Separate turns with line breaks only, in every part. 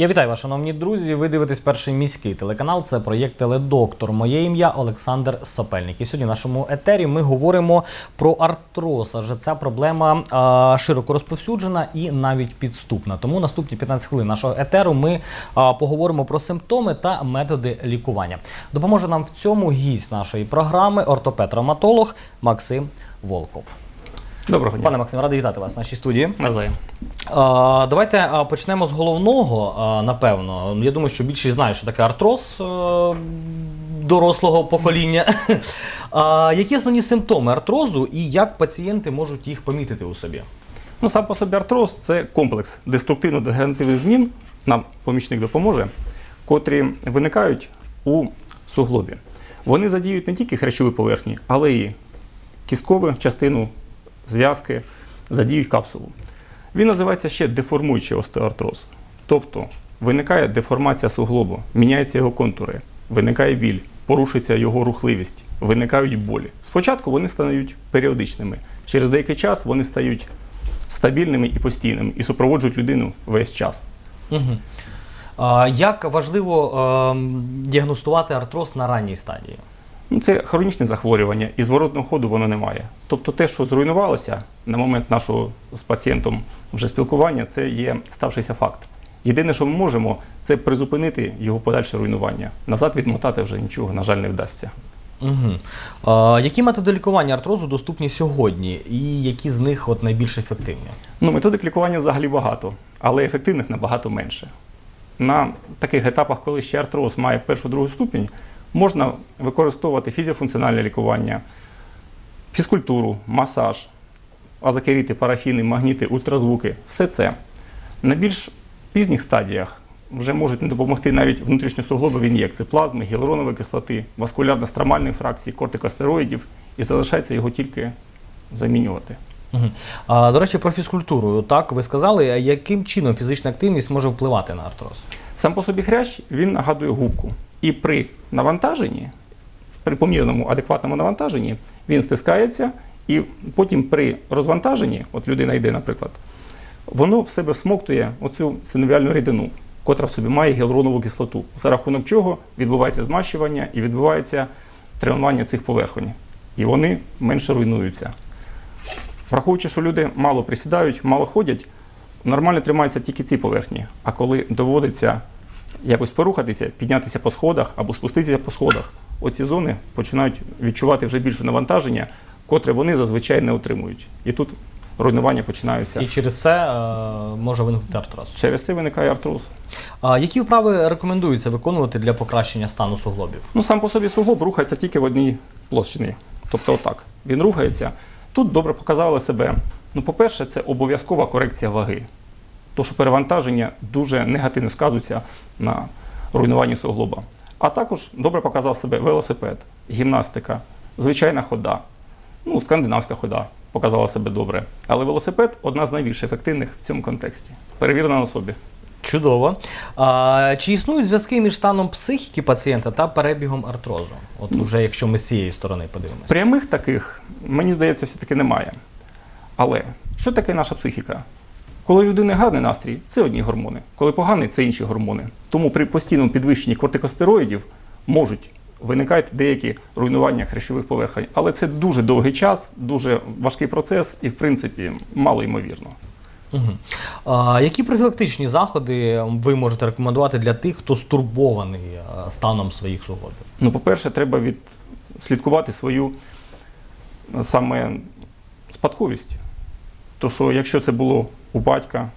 Я вітаю вас, шановні друзі. Ви дивитесь перший міський телеканал. Це проєкт Теледоктор. Моє ім'я Олександр Сапельник. І сьогодні в нашому етері ми говоримо про артроз. Адже ця проблема а, широко розповсюджена і навіть підступна. Тому наступні 15 хвилин нашого етеру ми а, поговоримо про симптоми та методи лікування. Допоможе нам в цьому гість нашої програми, ортопед-травматолог Максим Волков.
Доброго дня.
Пане Максим, радий вітати вас в нашій студії.
Навзаєм.
Давайте почнемо з головного. Напевно, я думаю, що більшість знають, що таке артроз е, дорослого покоління. Які основні симптоми артрозу і як пацієнти можуть їх помітити у собі?
Ну, сам по собі артроз це комплекс деструктивно-дегенеративних змін, нам помічник допоможе, котрі виникають у суглобі. Вони задіють не тільки хрящові поверхні, але і кісткову частину зв'язки, задіють капсулу. Він називається ще деформуючий остеоартроз. Тобто виникає деформація суглобу, міняються його контури, виникає біль, порушується його рухливість, виникають болі. Спочатку вони стають періодичними. Через деякий час вони стають стабільними і постійними і супроводжують людину весь час.
Угу. А, Як важливо ем, діагностувати артроз на ранній стадії?
Ну, це хронічне захворювання, і зворотного ходу воно немає. Тобто те, що зруйнувалося на момент нашого з пацієнтом вже спілкування, це є ставшийся факт. Єдине, що ми можемо, це призупинити його подальше руйнування. Назад відмотати вже нічого, на жаль, не вдасться.
Угу. А, які методи лікування артрозу доступні сьогодні, і які з них от найбільш ефективні?
Ну, методик лікування взагалі багато, але ефективних набагато менше. На таких етапах, коли ще артроз має першу другу ступінь, можна використовувати фізіофункціональне лікування, фізкультуру, масаж, азокеріти, парафіни, магніти, ультразвуки все це. На більш пізніх стадіях вже можуть не допомогти навіть внутрішньосуглобові ін'єкції плазми, гіалуронової кислоти, васкулярно-стромальної фракції, кортикостероїдів, і залишається його тільки замінювати.
А, до речі, про фізкультуру. Так, ви сказали, а яким чином фізична активність може впливати на артроз?
Сам по собі хрящ він нагадує губку. І при навантаженні, при помірному адекватному навантаженні, він стискається, і потім при розвантаженні, от людина йде, наприклад, воно в себе всмоктує оцю синовіальну рідину, котра в собі має гіалуронову кислоту, за рахунок чого відбувається змащування і відбувається тренування цих поверхонь. І вони менше руйнуються. Враховуючи, що люди мало присідають, мало ходять, нормально тримаються тільки ці поверхні. А коли доводиться якось порухатися, піднятися по сходах або спуститися по сходах, оці зони починають відчувати вже більше навантаження, котре вони зазвичай не отримують. І тут руйнування починаються.
І через це е, може виникнути артроз.
Через це виникає артроз.
А які вправи рекомендується виконувати для покращення стану суглобів?
Ну, сам по собі суглоб рухається тільки в одній площині. Тобто отак. Він рухається. Тут добре показали себе. Ну, по-перше, це обов'язкова корекція ваги. То, що перевантаження дуже негативно сказується на руйнуванні суглоба. А також добре показав себе велосипед, гімнастика, звичайна хода, ну, скандинавська хода показала себе добре. Але велосипед одна з найбільш ефективних в цьому контексті. Перевірена на собі.
Чудово. А, чи існують зв'язки між станом психіки пацієнта та перебігом артрозу? От уже якщо ми з цієї сторони подивимося.
Прямих таких, мені здається, все-таки немає. Але що таке наша психіка? Коли у людини гарний настрій, це одні гормони. Коли поганий, це інші гормони. Тому при постійному підвищенні кортикостероїдів можуть виникати деякі руйнування хрящових поверхонь. Але це дуже довгий час, дуже важкий процес і, в принципі, мало ймовірно.
Угу. А, які профілактичні заходи ви можете рекомендувати для тих, хто стурбований е, станом своїх суглобів?
Ну, по-перше, треба відслідкувати свою е, саме спадковість. То, що якщо це було у батька,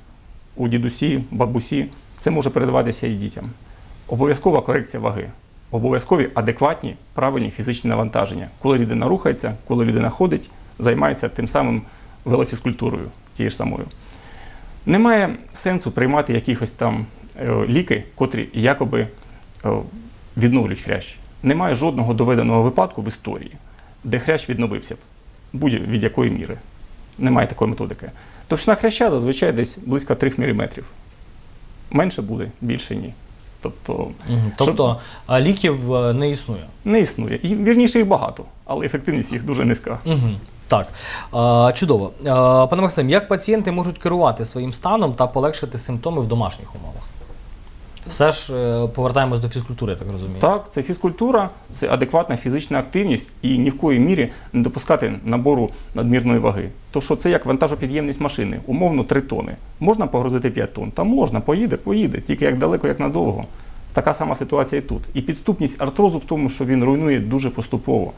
у дідусі, бабусі, це може передаватися і дітям. Обов'язкова корекція ваги, обов'язкові адекватні правильні фізичні навантаження. Коли людина рухається, коли людина ходить, займається тим самим велофізкультурою, тією ж самою. Немає сенсу приймати якихось там е, ліки, котрі якоби е, відновлюють хрящ. Немає жодного доведеного випадку в історії, де хрящ відновився б будь від якої міри. Немає такої методики. Товщина хряща зазвичай десь близько 3 мм. Менше буде, більше ні. Тобто.
Тобто а, ліків е, не існує.
не існує. І вірніше їх багато, але ефективність їх дуже низька.
Угу. Так, чудово. Пане Максим, як пацієнти можуть керувати своїм станом та полегшити симптоми в домашніх умовах? Все ж е, повертаємось до фізкультури, я так розумію.
Так, це фізкультура, це адекватна фізична активність і ні в коїй мірі не допускати набору надмірної ваги. То що це як вантажопідємність машини, умовно 3 тони. Можна погрузити 5 тонн? Та можна, поїде, поїде, тільки як далеко, як надовго. Така сама ситуація і тут. І підступність артрозу в тому, що він руйнує дуже поступово.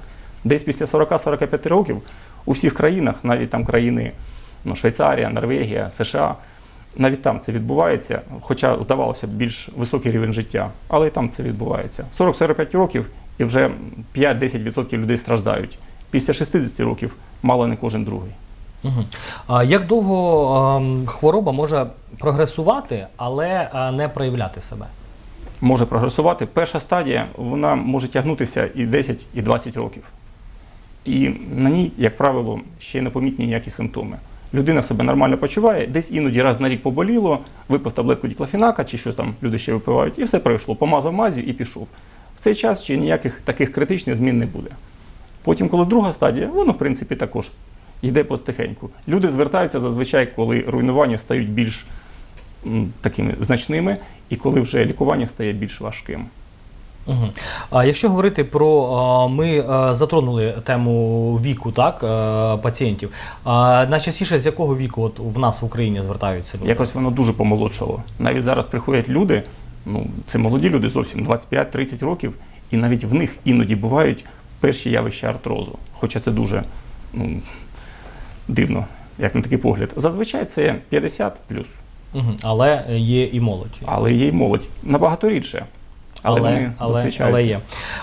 Десь після 40-45 років у всіх країнах, навіть там країни ну, Швейцарія, Норвегія, США, навіть там це відбувається, хоча здавалося б більш високий рівень життя, але і там це відбувається. 40-45 років і вже 5-10% людей страждають. Після 60 років мало не кожен другий.
Угу. А як довго ем, хвороба може прогресувати, але е, не проявляти себе?
Може прогресувати. Перша стадія вона може тягнутися і 10, і 20 років. І на ній, як правило, ще не помітні ніякі симптоми. Людина себе нормально почуває, десь іноді раз на рік поболіло, випив таблетку діклофінака чи що там люди ще випивають, і все пройшло. Помазав мазю і пішов. В цей час ще ніяких таких критичних змін не буде. Потім, коли друга стадія, воно в принципі також йде постихеньку. Люди звертаються зазвичай, коли руйнування стають більш такими значними, і коли вже лікування стає більш важким.
Угу. А якщо говорити про ми затронули тему віку, так пацієнтів. А найчастіше з якого віку от в нас в Україні звертаються люди?
Якось воно дуже помолодшало. Навіть зараз приходять люди, ну це молоді люди зовсім 25-30 років, і навіть в них іноді бувають перші явища артрозу. Хоча це дуже ну, дивно, як на такий погляд. Зазвичай це 50 плюс,
Угу. Але є і молодь.
але є й молодь набагато рідше. Але, вони
але, але є.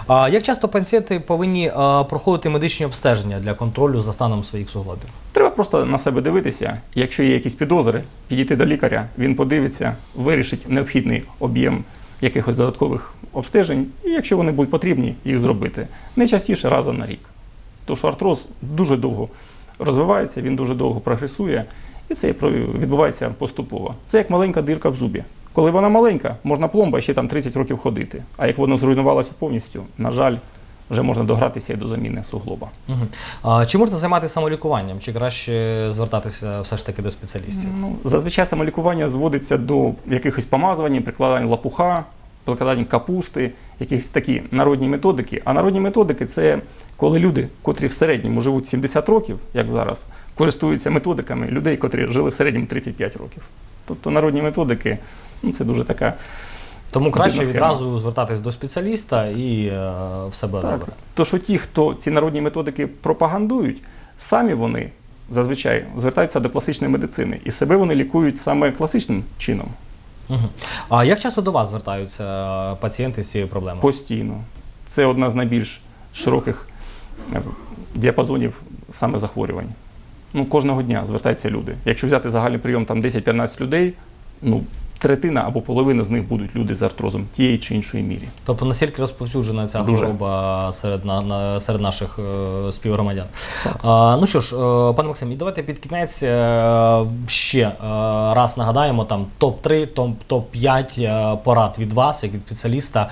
А, як часто пацієнти повинні а, проходити медичні обстеження для контролю за станом своїх суглобів?
Треба просто на себе дивитися. Якщо є якісь підозри, підійти до лікаря, він подивиться, вирішить необхідний об'єм якихось додаткових обстежень, і якщо вони будуть потрібні, їх зробити. Не частіше разом на рік. Тому що артроз дуже довго розвивається, він дуже довго прогресує, і це відбувається поступово. Це як маленька дирка в зубі. Коли вона маленька, можна пломба ще там 30 років ходити. А як воно зруйнувалося повністю, на жаль, вже можна догратися і до заміни суглоба.
Угу. А, чи можна займатися самолікуванням, чи краще звертатися все ж таки до спеціалістів?
Ну, зазвичай самолікування зводиться до якихось помазувань, прикладання лапуха, прикладання капусти, якісь такі народні методики. А народні методики це коли люди, котрі в середньому живуть 70 років, як зараз, користуються методиками людей, котрі жили в середньому 35 років. Тобто народні методики це дуже така.
Тому краще відразу звертатись до спеціаліста і е, все буде
Так.
добре.
То, що ті, хто ці народні методики пропагандують, самі вони зазвичай звертаються до класичної медицини, і себе вони лікують саме класичним чином.
Угу. А як часто до вас звертаються е, пацієнти з цією проблемою?
Постійно. Це одна з найбільш широких е, діапазонів саме захворювань. Ну, кожного дня звертаються люди. Якщо взяти загальний прийом там 10-15 людей, ну, третина або половина з них будуть люди з артрозом тієї чи іншої мірі.
Тобто настільки розповсюджена ця
Дуже.
хвороба серед, на, на, серед наших е, співгромадян. А, ну що ж, е, пане Максим, і давайте під кінець е, ще е, раз нагадаємо там топ-3, топ- топ-5 е, порад від вас, як від спеціаліста,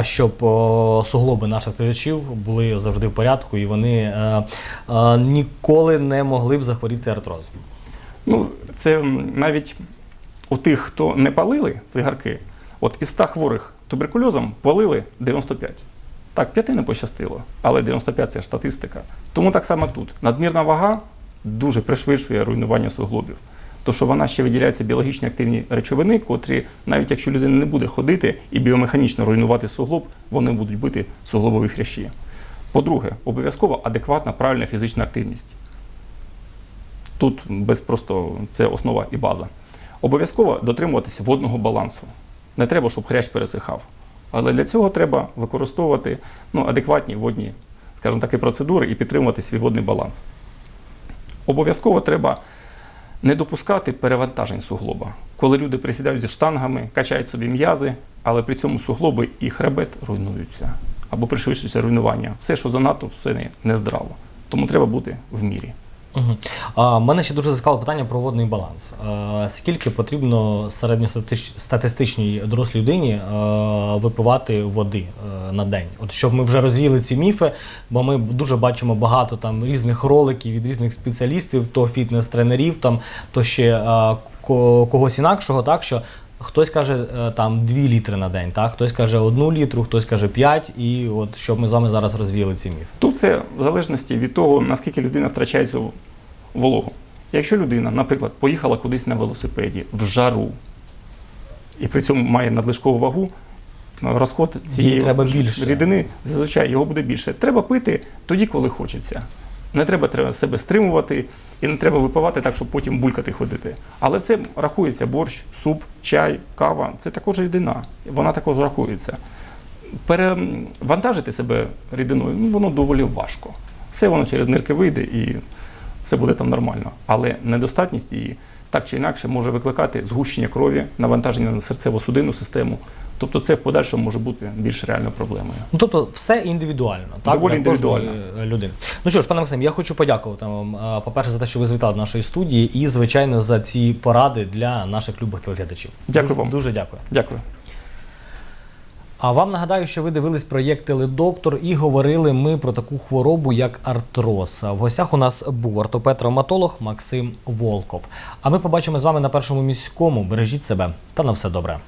е, щоб е, суглоби наших глядачів були завжди в порядку і вони е, е, ніколи не могли б захворіти артрозом.
Ну, це навіть у тих, хто не палили цигарки, от із 100 хворих туберкульозом палили 95. Так, п'яти не пощастило, але 95 це ж статистика. Тому так само тут. Надмірна вага дуже пришвидшує руйнування суглобів. То, що вона ще виділяється біологічні активні речовини, котрі, навіть якщо людина не буде ходити і біомеханічно руйнувати суглоб, вони будуть бити суглобові хрящі. По-друге, обов'язково адекватна правильна фізична активність. Тут без просто це основа і база. Обов'язково дотримуватися водного балансу. Не треба, щоб хрящ пересихав. Але для цього треба використовувати ну, адекватні водні, скажімо такі, процедури і підтримувати свій водний баланс. Обов'язково треба не допускати перевантажень суглоба. Коли люди присідають зі штангами, качають собі м'язи, але при цьому суглоби і хребет руйнуються або пришвидшується руйнування. Все, що занадто, все не- нездраво. Тому треба бути в мірі.
Угу. А, мене ще дуже цікаве питання про водний баланс. А, скільки потрібно середньостатистичній дорослій людині а, випивати води а, на день? От щоб ми вже розвіяли ці міфи, бо ми дуже бачимо багато там різних роликів від різних спеціалістів, то фітнес-тренерів, там то ще а, когось інакшого, так що хтось каже е, там 2 літри на день, так? хтось каже 1 літру, хтось каже 5, і от щоб ми з вами зараз розвіяли ці міфи.
Тут це в залежності від того, наскільки людина втрачає цю вологу. Якщо людина, наприклад, поїхала кудись на велосипеді в жару і при цьому має надлишкову вагу, розход цієї
треба більше.
рідини зазвичай його буде більше. Треба пити тоді, коли хочеться. Не треба, треба себе стримувати і не треба випивати так, щоб потім булькати ходити. Але це рахується борщ, суп, чай, кава. Це також рідина. Вона також рахується. Перевантажити себе рідиною ну, воно доволі важко. Все воно через нирки вийде і все буде там нормально. Але недостатність її так чи інакше може викликати згущення крові, навантаження на серцево-судинну систему. Тобто це в подальшому може бути більш реальною проблемою.
Ну, тобто все індивідуально, так?
Доволі індивідуально.
людини. Ну що ж, пане Максим, я хочу подякувати вам, е, по-перше, за те, що ви звітали до нашої студії, і, звичайно, за ці поради для наших любих телеглядачів.
Дякую
дуже,
вам.
Дуже дякую.
Дякую.
А вам нагадаю, що ви дивились проєкт Теледоктор і говорили ми про таку хворобу, як артроз. В гостях у нас був ортопед-травматолог Максим Волков. А ми побачимо з вами на першому міському. Бережіть себе та на все добре.